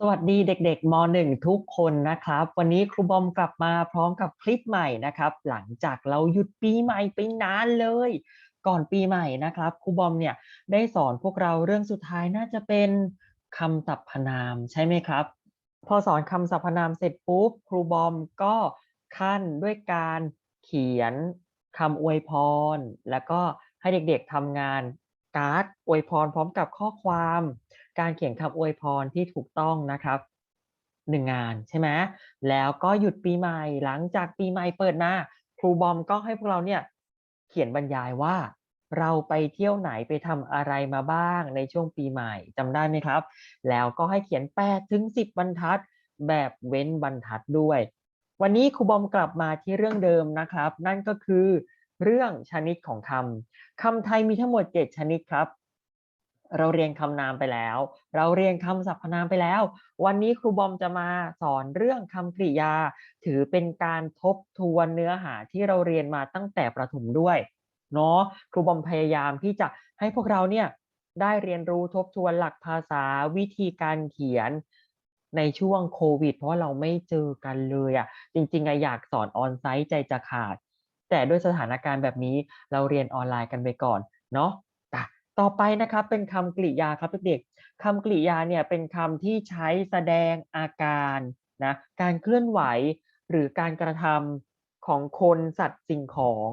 สวัสดีเด็กๆม .1 ทุกคนนะครับ วันนี้ครูบอมกลับมาพร้อมกับคลิปใหม่นะครับ หลังจากเราหยุดปีใหม่ไปนานเลย ก่อนปีใหม่นะครับครูบอมเนี่ยได้สอนพวกเราเรื่องสุดท้ายน่าจะเป็นคำสรรพนามใช่ไหมครับ พอสอนคำสรรพนามเสร็จปุ๊บครูบอมก็ขั้นด้วยการเขียนคำอวยพร แล้วก็ให้เด็กๆทำงานการ์ดอวยพรพร้อมกับข้อความ การเขียนคำอวยพรที่ถูกต้องนะครับหนึ่งงานใช่ไหมแล้วก็หยุดปีใหม่หลังจากปีใหม่เปิดมาครูบอมก็ให้พวกเราเนี่ยเขียนบรรยายว่าเราไปเที่ยวไหนไปทำอะไรมาบ้างในช่วงปีใหม่จำได้ไหมครับ แล้วก็ให้เขียน8ถึง10บรรทัด แบบเว้นบรรทัดด้วย วันนี้ครูบอมกลับมาที่เรื่องเดิมนะครับ นั่นก็คือ เรื่องชนิดของคำคำไทยมีทั้งหมด 7 ชนิดครับ เราเรียนคำนามไปแล้ว เราเรียนคำสรรพนามไปแล้ว วันนี้ครูบอมจะมาสอนเรื่องคำกริยา ถือเป็นการทบทวนเนื้อหาที่เราเรียนมาตั้งแต่ประถมด้วยเนาะครูบอมพยายามที่จะให้พวกเราเนี่ยได้เรียนรู้ทบทวนหลักภาษาวิธีการเขียนในช่วงโควิด เพราะเราไม่เจอกันเลยอะ่ะจริงๆอะอยากสอนออนไซต์ใจจะขาด แต่ด้วยสถานการณ์แบบนี้เราเรียนออนไลน์กันไปก่อนเนาะ ต่อไปนะครับเป็นคำกริยาครับเด็กๆคำกริยาเนี่ยเป็นคำที่ใช้แสดงอาการนะการเคลื่อนไหวหรือการกระทำของคนสัตว์สิ่งของ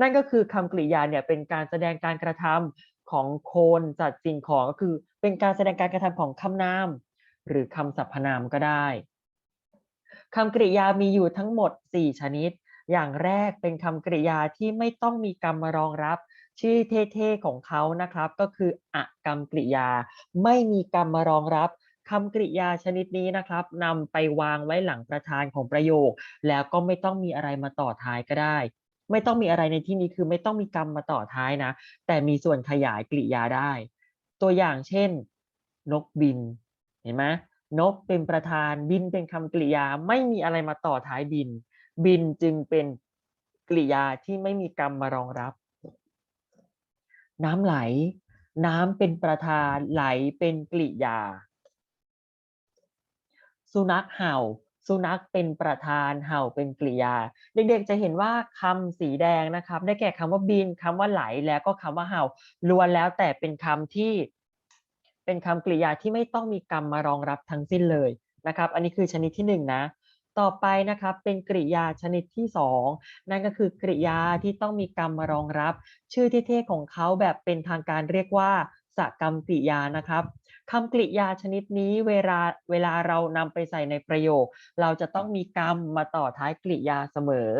นั่นก็คือคำกริยาเนี่ยเป็นการแสดงการกระทำของคนสัตว์สิ่งของก็คือ เป็นการแสดงการกระทำของคำนาม หรือคำสรรพนามก็ได้คำกริยามีอยู่ทั้งหมด 4 ชนิด อย่างแรกเป็นคำกริยาที่ไม่ต้องมีกรรมมารองรับ ชื่อเท่ๆของเขานะครับ ก็คืออกรรมกริยา ไม่มีกรรมมารองรับคำกริยาชนิดนี้นะครับนำไปวางไว้หลังประธานของประโยค แล้วก็ไม่ต้องมีอะไรมาต่อท้ายก็ได้ ไม่ต้องมีอะไรในที่นี้คือไม่ต้องมีกรรมมาต่อท้ายนะ แต่มีส่วนขยายกริยาได้ ตัวอย่างเช่น นกบิน เห็นไหมนกเป็นประธานบินเป็นคำกริยาไม่มีอะไรมาต่อท้ายบิน บินจึงเป็นกริยาที่ไม่มีกรรมมารองรับ น้ำไหล น้ำเป็นประธานไหลเป็นกริยา สุนัขเห่า สุนัขเป็นประธานเห่าเป็นกริยา เด็กๆจะเห็นว่าคำสีแดงนะครับ ได้แก่คำว่าบินคำว่าไหลแล้วก็คำว่าเห่าล้วนแล้วแต่เป็นคำที่เป็นคำกริยาที่ไม่ต้องมีกรรมมารองรับทั้งสิ้นเลยนะครับ อันนี้คือชนิดที่หนึ่งนะ ต่อไปนะครับเป็นกริยาชนิดที่ 2 นั่นก็คือกริยาที่ต้องมีกรรมมารองรับ ชื่อเท่ๆของเขาแบบเป็นทางการเรียกว่าสกรรมกริยานะครับคำกริยาชนิดนี้เวลาเวลาเรานำไปใส่ในประโยค เราจะต้องมีกรรมมาต่อท้ายกริยาเสมอ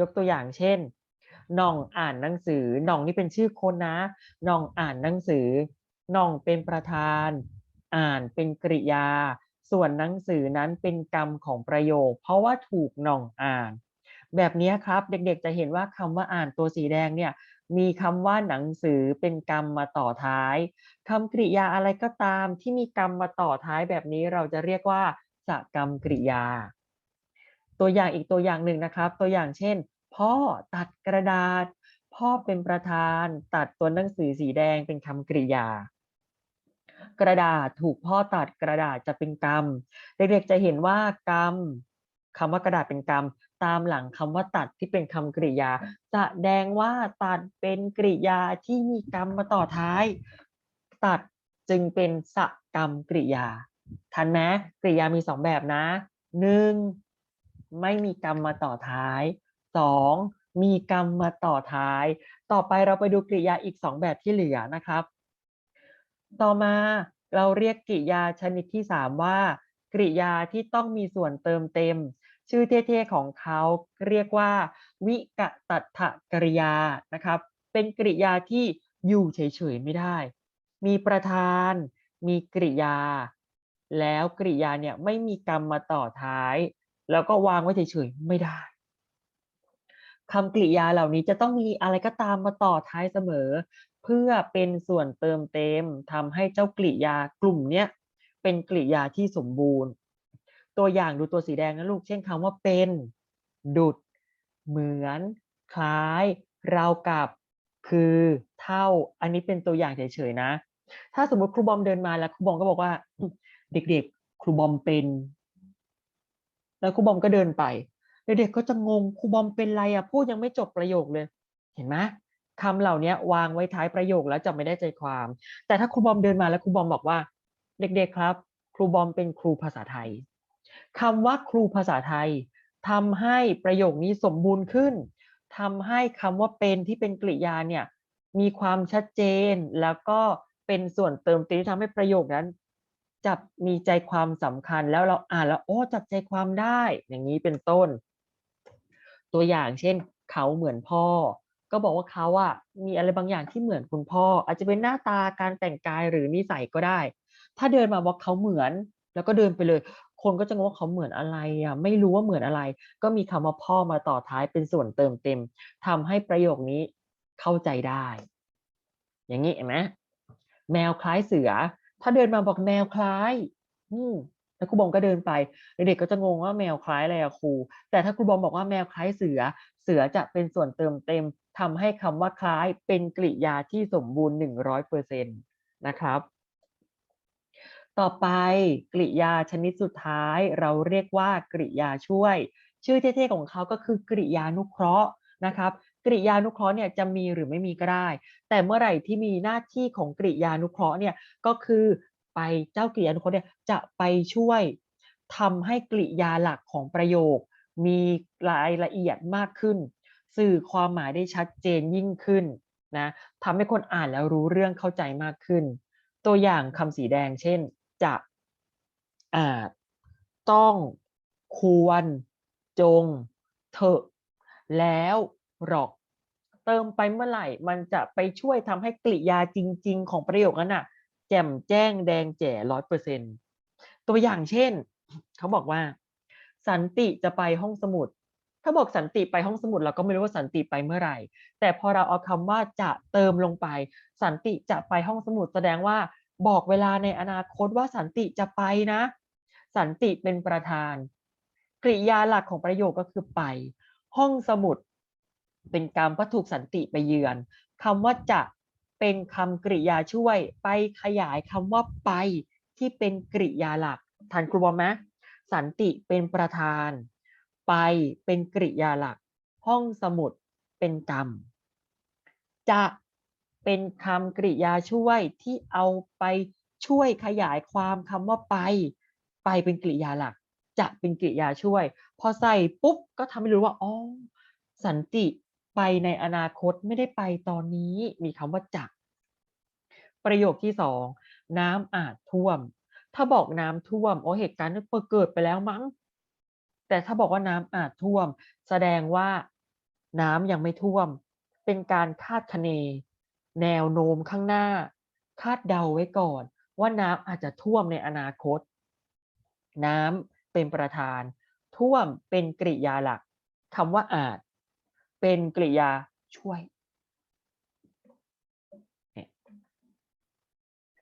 ยกตัวอย่างเช่นน่องอ่านหนังสือน่องนี่เป็นชื่อคนนะน่องอ่านหนังสือน่องเป็นประธาน อ่านเป็นกริยา ส่วนหนังสือนั้นเป็นกรรมของประโยค เพราะว่าถูกหน่องอ่าน แบบนี้ครับเด็กๆจะเห็นว่าคำว่าอ่านตัวสีแดงเนี่ยมีคำว่าหนังสือเป็นกรรมมาต่อท้ายคำกริยาอะไรก็ตามที่มีกรรมมาต่อท้ายแบบนี้เราจะเรียกว่าสกรรมกริยา ตัวอย่างอีกตัวอย่างหนึ่งนะครับ ตัวอย่างเช่น พ่อตัดกระดาษ พ่อเป็นประธาน ตัดตัวหนังสือสีแดงเป็นคำกริยา กระดาษถูกพ่อตัดกระดาษจะเป็นกรรม เด็กๆจะเห็นว่ากรรมคำว่ากระดาษเป็นกรรม ตามหลังคำว่าตัดที่เป็นคำกริยาแสดงว่าตัดเป็นกริยาที่มีกรรมมาต่อท้าย ตัดจึงเป็นสกรรมกริยา ทันไหมกริยามีสองแบบนะหนึ่งไม่มีกรรมมาต่อท้ายสองมีกรรมมาต่อท้าย ต่อไปเราไปดูกริยาอีกสองแบบที่เหลือนะครับ ต่อมาเราเรียกกริยาชนิดที่ 3 ว่า กริยาที่ต้องมีส่วนเติมเต็ม ชื่อเท่ๆของเขาเรียกว่า วิกตัตถกริยานะครับ เป็นกริยาที่อยู่เฉยๆไม่ได้ มีประธาน มีกริยา แล้วกริยาเนี่ยไม่มีกรรมมาต่อท้าย แล้วก็วางไว้เฉยๆไม่ได้คำกริยาเหล่านี้จะต้องมีอะไรก็ตามมาต่อท้ายเสมอ เพื่อเป็นส่วนเติมเต็มทำให้เจ้ากริยากลุ่มเนี้ยเป็นกริยาที่สมบูรณ์ ตัวอย่างดูตัวสีแดงนะลูก เช่นคำว่าเป็น ดุด เหมือน คล้าย เรากับคือเท่า อันนี้เป็นตัวอย่างเฉยๆนะ ถ้าสมมติครูบอมเดินมาแล้วครูบอมก็บอกว่า เด็กๆ ครูบอมเป็น แล้วครูบอมก็เดินไป เด็กๆก็จะงงครูบอมเป็นไรอะพูดยังไม่จบประโยคเลย เห็นไหม คำเหล่านี้วางไว้ท้ายประโยคแล้วจะไม่ได้ใจความ แต่ถ้าครูบอมเดินมาแล้วครูบอมบอกว่า เด็กๆครับ ครูบอมเป็นครูภาษาไทยคำว่าครูภาษาไทยทำให้ประโยคนี้สมบูรณ์ขึ้นทำให้คำว่าเป็นที่เป็นกริยาเนี่ยมีความชัดเจนแล้วก็เป็นส่วนเติมเต็มที่ทำให้ประโยคนั้น จับมีใจความสำคัญแล้วเราอ่านแล้วโอ้จับใจความได้ อย่างนี้เป็นต้น ตัวอย่างเช่น เขาเหมือนพ่อ ก็บอกว่าเขาอะมีอะไรบางอย่างที่เหมือนคุณพ่อ อาจจะเป็นหน้าตาการแต่งกายหรือนิสัยก็ได้ ถ้าเดินมาบอกเขาเหมือน แล้วก็เดินไปเลย คนก็จะงงว่าเขาเหมือนอะไรอะไม่รู้ว่าเหมือนอะไร ก็มีคำว่าพ่อมาต่อท้ายเป็นส่วนเติมเต็มทำให้ประโยคนี้เข้าใจได้ อย่างนี้เห็นไหมแมวคล้ายเสือ ถ้าเดินมาบอกแมวคล้าย อืม แล้วครูบอมก็เดินไปเด็กๆก็จะงงว่าแมวคล้ายอะไรอะครู แต่ถ้าครูบอมบอกว่าแมวคล้ายเสือ เสือจะเป็นส่วนเติมเต็มทำให้คำว่าคล้ายเป็นกริยาที่สมบูรณ์หนึ่งร้อยเปอร์เซ็นต์นะครับ ต่อไปกริยาชนิดสุดท้าย เราเรียกว่ากริยาช่วย ชื่อเท่ๆของเขาก็คือกริยานุเคราะห์นะครับกริยานุเคราะห์เนี่ยจะมีหรือไม่มีก็ได้ แต่เมื่อไหร่ที่มีหน้าที่ของกริยานุเคราะห์เนี่ยก็คือ ไปเจ้ากริยานุเคราะห์เนี่ยจะไปช่วยทำให้กริยาหลักของประโยค มีรายละเอียดมากขึ้น สื่อความหมายได้ชัดเจนยิ่งขึ้นนะทำให้คนอ่านแล้วรู้เรื่องเข้าใจมากขึ้น ตัวอย่างคำสีแดงเช่นจะอาจต้องควร จง เถอะ แล้วหรอก เติมไปเมื่อไหร่ มันจะไปช่วยทำให้กริยาจริง ๆ ของประโยคนั้นน่ะ แจ่มแจ้งแดงแจ๋ร้อยเปอร์เซ็นตัวอย่างเช่น เขาบอกว่า สันติจะไปห้องสมุด ถ้าบอกสันติไปห้องสมุดเราก็ไม่รู้ว่าสันติไปเมื่อไหร่ แต่พอเราเอาคำว่าจะเติมลงไป สันติจะไปห้องสมุด แสดงว่าบอกเวลาในอนาคตว่าสันติจะไปนะ สันติเป็นประธาน กริยาหลักของประโยคก็คือไป ห้องสมุด เป็นกรรมก็ถูกสันติไปเยือนคำว่าจะ เป็นคำกริยาช่วย ไปขยายคำว่าไปที่เป็นกริยาหลักทันครูบอมไหมสันติเป็นประธาน ไปเป็นกริยาหลัก ห้องสมุดเป็นกรรม จะเป็นคำกริยาช่วยที่เอาไปช่วยขยายความคำว่าไป ไปเป็นกริยาหลัก จะเป็นกริยาช่วย พอใส่ปุ๊บก็ทำให้รู้ว่าอ๋อสันติไปในอนาคตไม่ได้ไปตอนนี้มีคำว่าจะ ประโยคที่สองน้ำอาจท่วม ถ้าบอกน้ำท่วมโอ้เหตุการณ์นั้นเกิดไปแล้วมั้ง แต่ถ้าบอกว่าน้ำอาจท่วม แสดงว่าน้ำยังไม่ท่วม เป็นการคาดคะเน แนวโน้มข้างหน้า คาดเดาไว้ก่อน ว่าน้ำอาจจะท่วมในอนาคต น้ำเป็นประธาน ท่วมเป็นกริยาหลักคำว่าอาจ เป็นกริยาช่วย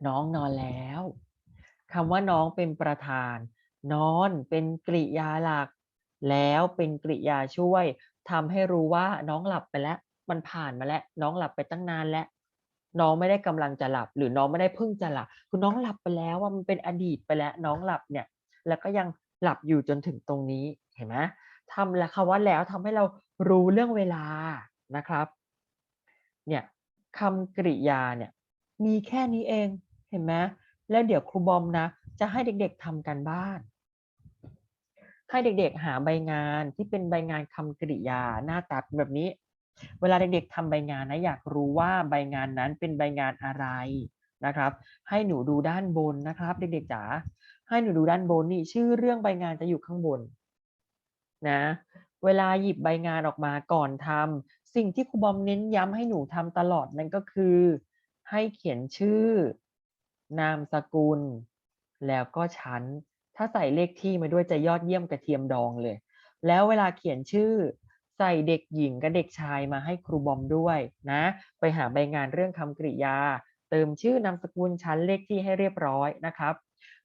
น้องนอนแล้วคำว่าน้องเป็นประธาน นอนเป็นกริยาหลัก แล้วเป็นกริยาช่วยทำให้รู้ว่าน้องหลับไปแล้ว มันผ่านมาแล้ว น้องหลับไปตั้งนานแล้ว น้องไม่ได้กำลังจะหลับ หรือน้องไม่ได้เพิ่งจะหลับคือน้องหลับไปแล้วว่ามันเป็นอดีตไปแล้ว น้องหลับเนี่ย แล้วก็ยังหลับอยู่จนถึงตรงนี้เห็นไหมทำแล้วคำว่าแล้วทำให้เรารู้เรื่องเวลานะครับ เนี่ยคำกริยาเนี่ยมีแค่นี้เอง เห็นไหมแล้วเดี๋ยวครูบอมนะ จะให้เด็กๆทำกันบ้าน ให้เด็กๆหาใบงานที่เป็นใบงานคำกริยาหน้าตาแบบนี้ เวลาเด็กๆทำใบงานนะอยากรู้ว่าใบงานนั้นเป็นใบงานอะไรนะครับ ให้หนูดูด้านบนนะครับ เด็กๆจ๋าให้หนูดูด้านบนนี่ชื่อเรื่องใบงานจะอยู่ข้างบนนะเวลาหยิบใบงานออกมาก่อนทำสิ่งที่ครูบอมเน้นย้ำให้หนูทำตลอดนั่นก็คือ ให้เขียนชื่อ นามสกุล แล้วก็ชั้น ถ้าใส่เลขที่มาด้วยจะยอดเยี่ยมกระเทียมดองเลย แล้วเวลาเขียนชื่อ ใส่เด็กหญิงกับเด็กชายมาให้ครูบอมด้วยนะ ไปหาใบงานเรื่องคำกริยา เติมชื่อนามสกุลชั้นเลขที่ให้เรียบร้อยนะครับ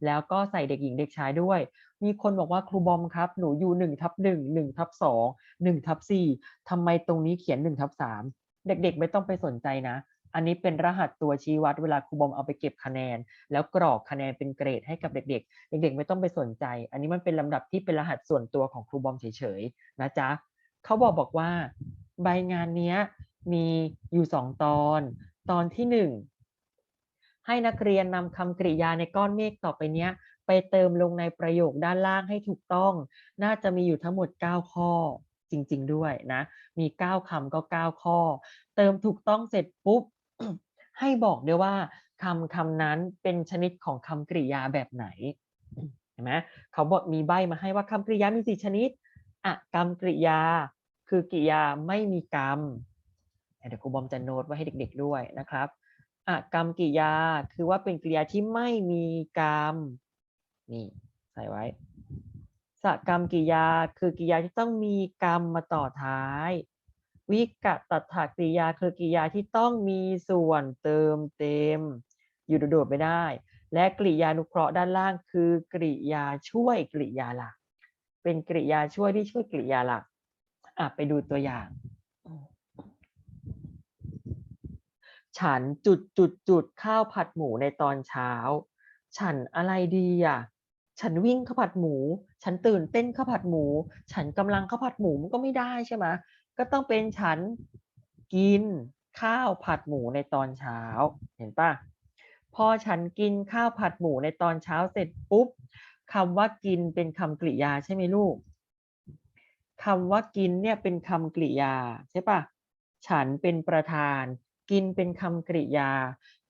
แล้วก็ใส่เด็กหญิงเด็กชายด้วย มีคนบอกว่าครูบอมครับ หนูอยู่หนึ่งทับหนึ่งหนึ่งทับสองหนึ่งทับสี่ทำไมตรงนี้เขียนหนึ่งทับสามเด็กๆไม่ต้องไปสนใจนะ อันนี้เป็นรหัสตัวชี้วัดเวลาครูบอมเอาไปเก็บคะแนน แล้วกรอกคะแนนเป็นเกรดให้กับเด็ก ๆ เด็ก ๆ ไม่ต้องไปสนใจ อันนี้มันเป็นลำดับที่เป็นรหัสส่วนตัวของครูบอมเฉยๆนะจ๊ะเขาบอกบอกว่า ใบงานเนี้ยมีอยู่สองตอน ตอนที่หนึ่งให้นักเรียนนำคำกริยาในก้อนเมฆต่อไปเนี้ย ไปเติมลงในประโยคด้านล่างให้ถูกต้อง น่าจะมีอยู่ทั้งหมด 9 ข้อจริง ๆ ด้วยนะ มี 9คำก็ 9 ข้อ เติมถูกต้องเสร็จปุ๊บ ให้บอกด้วยว่าคำคำนั้นเป็นชนิดของคำกริยาแบบไหนเห็นไหมเขาบอกมีใบมาให้ว่าคำกริยามีสี่ชนิดอะกรรมกริยา คือกริยาไม่มีกรรมเดี๋ยวครูบอมจะโน้ตไว้ให้เด็ก ๆ ด้วยนะครับอะกรรมกริยาคือว่าเป็นกริยาที่ไม่มีกรรมนี่ใส่ไว้สกรรมกริยาคือกริยาที่ต้องมีกรรมมาต่อท้าย วิกตัตถกริยาคือกริยาที่ต้องมีส่วนเติมเต็ม อยู่โดดๆไม่ได้ และกริยานุเคราะห์ด้านล่างคือกริยาช่วยกริยาหลัก เป็นกริยาช่วยที่ช่วยกริยาหลักอะไปดูตัวอย่าง ฉันจุดจุดจุดข้าวผัดหมูในตอนเช้า ฉันอะไรดีอะฉันวิ่งข้าวผัดหมู ฉันตื่นเต้นข้าวผัดหมู ฉันกำลังข้าวผัดหมูมันก็ไม่ได้ใช่ไหม ก็ต้องเป็นฉันกินข้าวผัดหมูในตอนเช้า เห็นปะพอฉันกินข้าวผัดหมูในตอนเช้าเสร็จปุ๊บคำว่ากินเป็นคำกริยาใช่ไหมลูกคำว่ากินเนี่ยเป็นคำกริยาใช่ปะฉันเป็นประธาน กินเป็นคำกริยา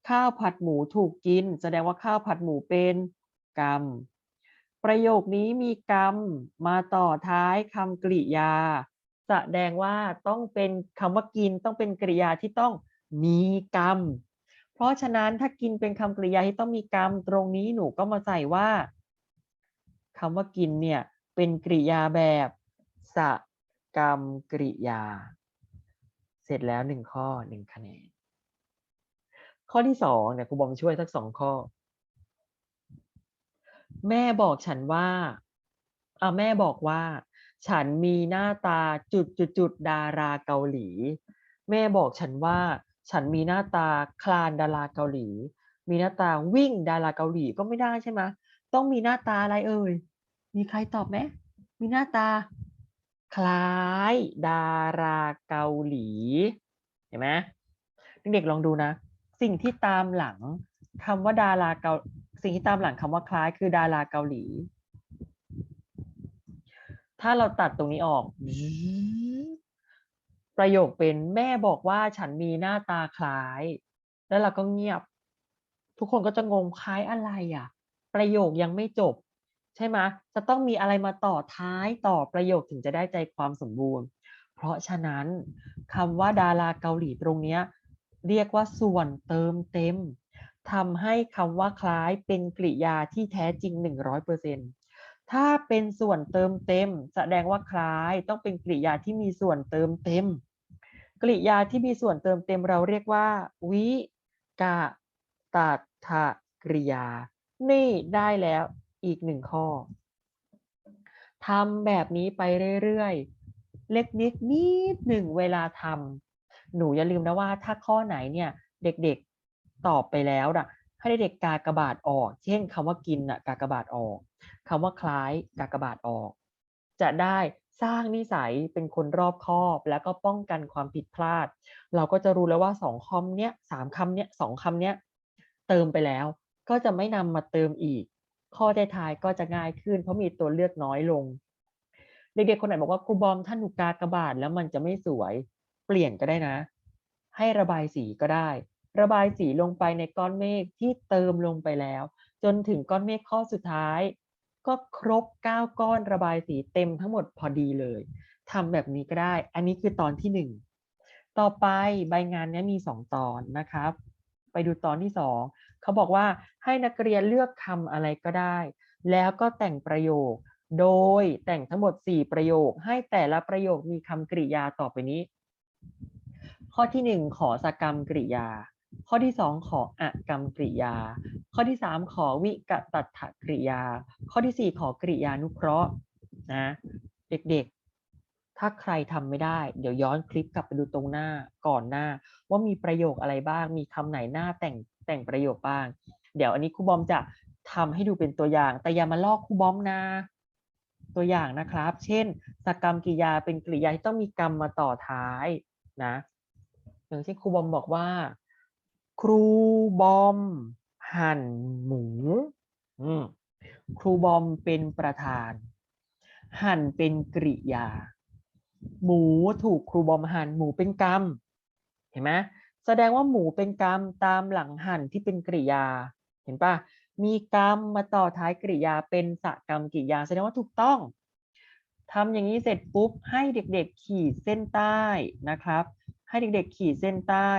ข้าวผัดหมูถูกกิน แสดงว่าข้าวผัดหมูเป็นกรรม ประโยคนี้มีกรรมมาต่อท้ายคำกริยา แสดงว่าต้องเป็นคำว่ากินต้องเป็นกริยาที่ต้องมีกรรม เพราะฉะนั้นถ้ากินเป็นคำกริยาที่ต้องมีกรรม ตรงนี้หนูก็มาใส่ว่าคำว่ากินเนี่ยเป็นกริยาแบบสกรรมกริยา เสร็จแล้วหนึ่งข้อหนึ่งคะแนน ข้อที่สองเนี่ยครูบอมช่วยสักสองข้อ แม่บอกฉันว่าอ่าแม่บอกว่า ฉันมีหน้าตาจุดจุดจุดดาราเกาหลี แม่บอกฉันว่า ฉันมีหน้าตาคลานดาราเกาหลี มีหน้าตาวิ่งดาราเกาหลีก็ไม่ได้ใช่ไหมต้องมีหน้าตาอะไรเอ่ย มีใครตอบไหมมีหน้าตา คล้ายดาราเกาหลีเห็นไหมเด็กๆลองดูนะ สิ่งที่ตามหลังคำว่าดาราเกาสิ่งที่ตามหลังคำว่าคล้ายคือดาราเกาหลี ถ้าเราตัดตรงนี้ออก ประโยคเป็นแม่บอกว่าฉันมีหน้าตาคล้าย แล้วเราก็เงียบ ทุกคนก็จะงงคล้ายอะไรอะ ประโยคยังไม่จบ ใช่ไหมจะต้องมีอะไรมาต่อท้ายต่อประโยคถึงจะได้ใจความสมบูรณ์ เพราะฉะนั้นคำว่าดาราเกาหลีตรงเนี้ย เรียกว่าส่วนเติมเต็มทำให้คำว่าคล้ายเป็นกริยาที่แท้จริง100% ถ้าเป็นส่วนเติมเต็ม แสดงว่าคล้ายต้องเป็นกริยาที่มีส่วนเติมเต็ม กริยาที่มีส่วนเติมเต็มเราเรียกว่า วิกะตัตถกริยา นี่ได้แล้วอีกหนึ่งข้อทำแบบนี้ไปเรื่อยๆ เล็กนิดนิดหนึ่งเวลาทำหนูอย่าลืมนะว่าถ้าข้อไหนเนี่ยเด็กๆตอบไปแล้วนะให้เด็กกากระบาทออก เช่นคำว่ากินนะกากระบาทออก คำว่าคล้ายกากบาทออก จะได้สร้างนิสัยเป็นคนรอบคอบ แล้วก็ป้องกันความผิดพลาด เราก็จะรู้แล้วว่าสองคำเนี้ยสามคำเนี้ยสองคำเนี้ยเติมไปแล้ว ก็จะไม่นำมาเติมอีก ข้อท้ายก็จะง่ายขึ้น เพราะมีตัวเลือกน้อยลงเด็กๆคนไหนบอกว่าครูบอมท่านหนูกากบาทแล้วมันจะไม่สวยเปลี่ยนก็ได้นะ ให้ระบายสีก็ได้ ระบายสีลงไปในก้อนเมฆที่เติมลงไปแล้ว จนถึงก้อนเมฆข้อสุดท้าย ก็ครบ 9 ก้อนระบายสีเต็มทั้งหมดพอดีเลยทำแบบนี้ก็ได้ อันนี้คือตอนที่ 1 ต่อไปใบงานนี้มี 2 ตอนนะครับ ไปดูตอนที่ 2 เขาบอกว่าให้นักเรียนเลือกคำอะไรก็ได้ แล้วก็แต่งประโยค โดยแต่งทั้งหมด 4 ประโยค ให้แต่ละประโยคมีคำกริยาต่อไปนี้ ข้อที่ 1 ขอสกรรมกริยา ข้อที่ 2 ขออกรรมกริยา ข้อที่ 3 ขอวิกตัตถกริยา ข้อที่ 4 ขอกริยานุเคราะห์นะเด็กๆ ถ้าใครทำไม่ได้ เดี๋ยวย้อนคลิปกลับไปดูตรงหน้าก่อนหน้า ว่ามีประโยคอะไรบ้าง มีคำไหนหน้าแต่งแต่งประโยคบ้าง เดี๋ยวอันนี้ครูบอมจะทำให้ดูเป็นตัวอย่าง แต่อย่ามาลอกครูบอมนะตัวอย่างนะครับ เช่น สกรรมกริยาเป็นกริยาที่ต้องมีกรรมมาต่อท้ายนะ อย่างเช่นครูบอมบอกว่า ครูบอม หั่นหมูครูบอมเป็นประธาน หั่นเป็นกริยา หมูถูกครูบอมหั่นหมูเป็นกรรม เห็นไหมแสดงว่าหมูเป็นกรรมตามหลังหั่นที่เป็นกริยา เห็นปะมีกรรมมาต่อท้ายกริยาเป็นสกรรมกริยา แสดงว่าถูกต้องทำอย่างนี้เสร็จปุ๊บให้เด็กๆขีดเส้นใต้นะครับ ให้เด็กๆขีดเส้นใต้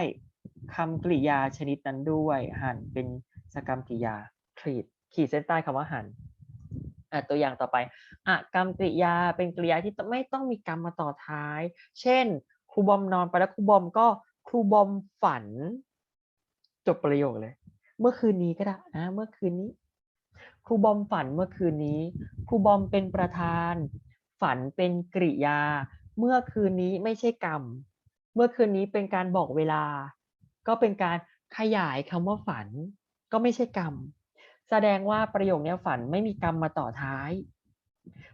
คำกริยาชนิดนั้นด้วยหันเป็นสกรรมกริยาขีดขีดเส้นใต้คำว่าหันอะตัวอย่างต่อไปอะกรรมกริยาเป็นกริยาที่ไม่ต้องมีกรรมมาต่อท้าย เช่น ครูบอมนอนไปแล้วครูบอมก็ครูบอมฝัน จบประโยคเลย เมื่อคืนนี้ก็ได้นะเมื่อคืนนี้ ครูบอมฝันเมื่อคืนนี้ ครูบอมเป็นประธาน ฝันเป็นกริยา เมื่อคืนนี้ไม่ใช่กรรม เมื่อคืนนี้เป็นการบอกเวลา ก็เป็นการขยายคำว่าฝัน ก็ไม่ใช่กรรม แสดงว่าประโยคนี้ฝันไม่มีกรรมมาต่อท้าย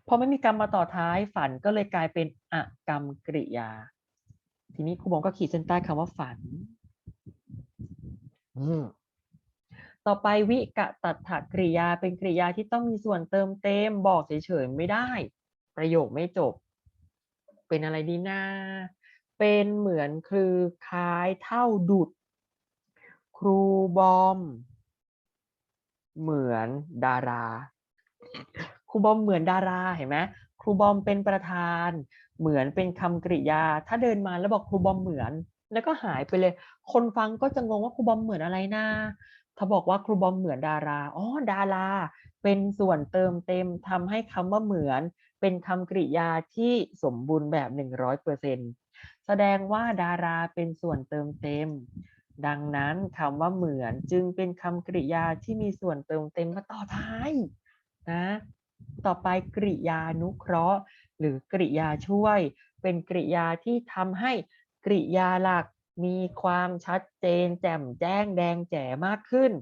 พอไม่มีกรรมมาต่อท้ายฝันก็เลยกลายเป็นอกรรมกริยา ทีนี้ครูบอมก็ขีดเส้นใต้คำว่าฝันอืมต่อไปวิกะตัดถกริยาเป็นกริยาที่ต้องมีส่วนเติมเต็มบอกเฉยๆไม่ได้ ประโยคไม่จบ เป็นอะไรดีนะเป็นเหมือนคือคล้ายเท่าดุด ครูบอม เหมือนดารา ครูบอมเหมือนดาราเห็นไหมครูบอมเป็นประธาน เหมือนเป็นคำกริยา ถ้าเดินมาแล้วบอกครูบอมเหมือน แล้วก็หายไปเลย คนฟังก็จะงงว่าครูบอมเหมือนอะไรนะถ้าบอกว่าครูบอมเหมือนดาราอ๋อดารา เป็นส่วนเติมเต็มทำให้คำว่าเหมือน เป็นคำกริยาที่สมบูรณ์แบบหนึ่งร้อยเปอร์เซ็นแสดงว่าดาราเป็นส่วนเติมเต็ม ดังนั้นคำว่าเหมือนจึงเป็นคำกริยาที่มีส่วนเติมเต็มมาต่อท้ายนะ ต่อไปกริยานุเคราะห์ หรือกริยาช่วย เป็นกริยาที่ทำให้กริยาหลักมีความชัดเจน แจ่มแจ้งแดงแจ๋มากขึ้น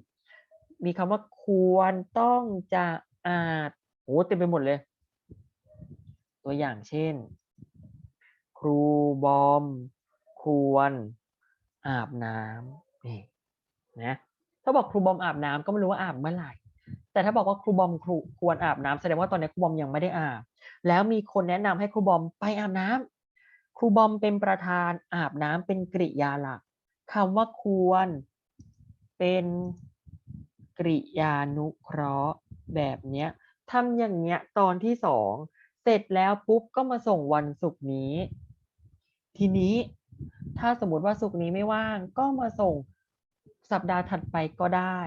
มีคำว่าควรต้องจะอาจโอ้เต็มไปหมดเลย ตัวอย่างเช่น ครูบอม ควร อาบน้ำนี่นะถ้าบอกครูบอมอาบน้ำก็ไม่รู้ว่าอาบเมื่อไหร่ แต่ถ้าบอกว่าครูบอมครูควรอาบน้ำแสดงว่าตอนนี้ครูบอมยังไม่ได้อาบ แล้วมีคนแนะนำให้ครูบอมไปอาบน้ำครูบอมเป็นประธานอาบน้ำเป็นกริยาหลักคำว่าควรเป็นกริยานุเคราะห์แบบเนี้ยทำอย่างเงี้ยตอนที่สองเสร็จแล้วปุ๊บก็มาส่งวันศุกร์นี้ ทีนี้ ถ้าสมมติว่าศุกนี้ไม่ว่างก็มาส่งสัปดาห์ถัดไปก็ได้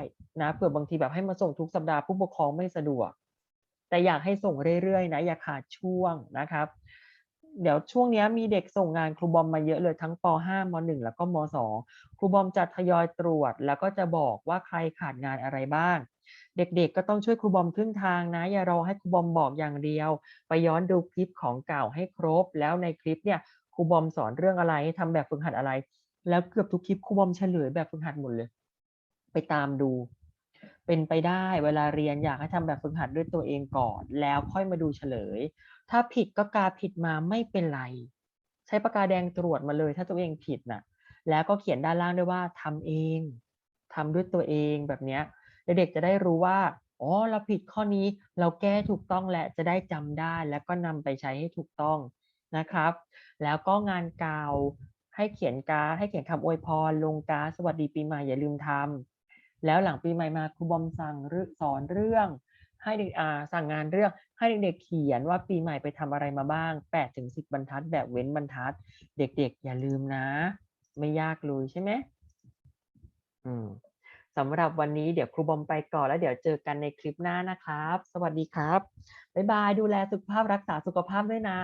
นะเผื่อบางทีแบบให้มาส่งทุกสัปดาห์ผู้ปกครองไม่สะดวก แต่อยากให้ส่งเรื่อยๆนะอย่าขาดช่วงนะครับ เดี๋ยวช่วงนี้มีเด็กส่งงานครูบอมมาเยอะเลยทั้งป .5 ม .1 แล้วก็ม .2 ครูบอมจะทยอยตรวจ แล้วก็จะบอกว่าใครขาดงานอะไรบ้าง เด็กๆก็ต้องช่วยครูบอมครึ่งทางนะ อย่ารอให้ครูบอมบอกอย่างเดียว ไปย้อนดูคลิปของเก่าให้ครบ แล้วในคลิปเนี่ย ครูบอมสอนเรื่องอะไรทำแบบฝึกหัดอะไร แล้วเกือบทุกคลิปครูบอมเฉลยแบบฝึกหัดหมดเลย ไปตามดู เป็นไปได้เวลาเรียนอยากให้ทำแบบฝึกหัดด้วยตัวเองก่อน แล้วค่อยมาดูเฉลย ถ้าผิดก็กาผิดมาไม่เป็นไร ใช้ปากกาแดงตรวจมาเลย ถ้าตัวเองผิดน่ะ แล้วก็เขียนด้านล่างด้วยว่าทำเองทำด้วยตัวเองแบบเนี้ยเด็กๆจะได้รู้ว่าอ๋อเราผิดข้อนี้เราแก้ถูกต้องและจะได้จำได้ แล้วก็นำไปใช้ให้ถูกต้อง นะครับ แล้วก็งานกาวให้เขียนการ์ดให้เขียนคำอวยพร ลงการ์ดสวัสดีปีใหม่อย่าลืมทำแล้วหลังปีใหม่มาครูบอมสั่งสอนเรื่องให้เด็กอาสั่งงานเรื่องให้เด็กๆเขียนว่าปีใหม่ไปทำอะไรมาบ้าง8ถึง10บรรทัดแบบเว้นบรรทัด เด็กๆ อย่าลืมนะ ไม่ยากเลยใช่ไหมอืมสำหรับวันนี้เดี๋ยวครูบอมไปก่อนแล้วเดี๋ยวเจอกันในคลิปหน้านะครับ สวัสดีครับ บ๊ายบายดูแลสุขภาพรักษาสุขภาพด้วยนะ